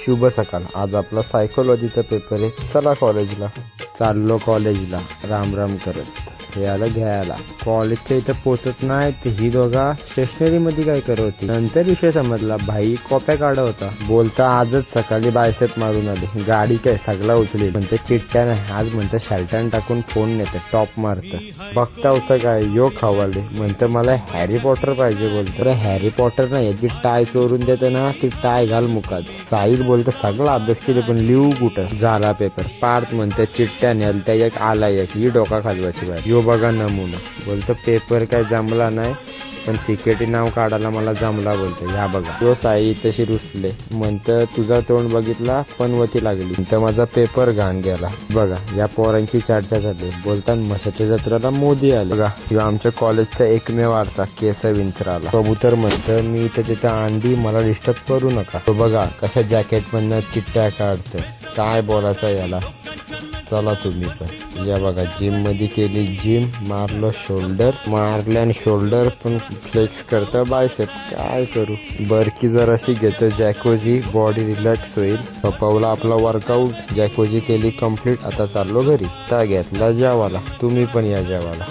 शुभ सकाळ. आज आपला सायकोलॉजीचा पेपर आहे. चला कॉलेजला चाललो कॉलेजला राम राम करत. याला घ्यायला. कॉलेजच्या इथं पोचत नाही तर ही दोघा स्टेशनरी मध्ये काय करत होती. नंतर विषय समजला भाई कॉप्या काढा होता. बोलता आजच सकाळी बायसेप मारून आले. गाडी काय सगळा उचली. म्हणते चिट्ट्या नाही. आज म्हणतं शर्टान टाकून फोन नेते टॉप मारतं. बघता होतं काय यो खावाले. म्हणतं मला हॅरी पॉटर पाहिजे बोलतो. अरे हॅरी पॉटर नाही जी टाय चोरून देते ना ती टाय घाल मुखात साहिल बोलतं सगळा अभ्यास केले पण लिहू कुठं? झाला पेपर पार्थ म्हणते चिट्ट्या नेल त्या एक आला एक. ही डोका खालवायची बाहेर यो बघा नमुना बोलतो पेपर काय जमला नाही पण सिक्युरिटी नाव काढायला मला जमला बोलतो. ह्या बघा. तो साई तशी रुसले. म्हणतं तुझा तोंड बघितला पण वती लागली. तर माझा पेपर घाण गेला. बघा या पोरांची चर्चा झाली. बोलताना मसाच्या जत्राला मोदी आले. बघा किंवा आमच्या कॉलेजचा एकमेव आरसा केस विंचराला कबूतर म्हणतं मी इथं तिथं अंडी मला डिस्टर्ब करू नका. तो बघा कशा जॅकेट मधनं चिट्ट्या काढतं. काय बोलायचं याला? चला तुम्ही पण. या बघा जिममध्ये केली जिम मारलो शोल्डर मारल्यान शोल्डर पण फ्लेक्स करतं बायसेप काय करू? बरकी जराशी घेतं जॅकोजी बॉडी रिलॅक्स होईल. पपावला आपला वर्कआउट जॅकोजी केली कंप्लीट आता चाललो घरी. त्या घेतला जेवाला तुम्ही पण या जेवाला